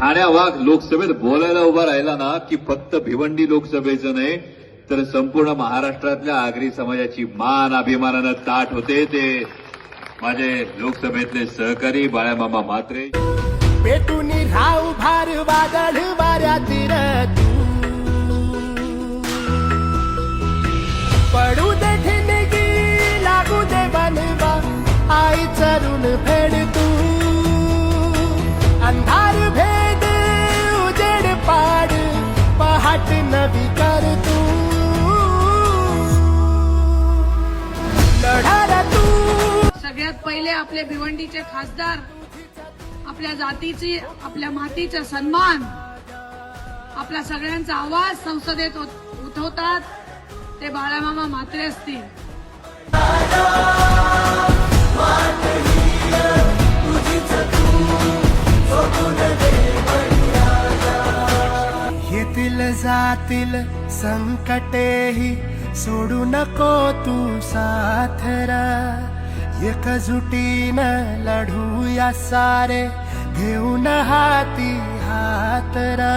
ठाण्या वाघ लोकसभेत बोलायला उभा राहिला ना की फक्त भिवंडी लोकसभेचं नाही तर संपूर्ण महाराष्ट्रातल्या आगरी समाजाची मान अभिमानानं ताट होते ते. माझे लोकसभेतले सहकारी बाळामामा म्हात्रे. पेटून राहू भार वादळ वाऱ्यातील पडू दे ठिणगी लागू दे बनवा आई चरून फेड सगळ्यात पहिले आपले भिवंडीचे खासदार आपल्या जातीची आपल्या मातीचा सन्मान आपला सगळ्यांचा आवाज संसदेत उठवतात ते बाळामामा मात्रे असतील. येतील जातील संकटेही सोडू नको तू साथरा. एकजुटीनं लढूया सारे घेऊन हाती हातरा.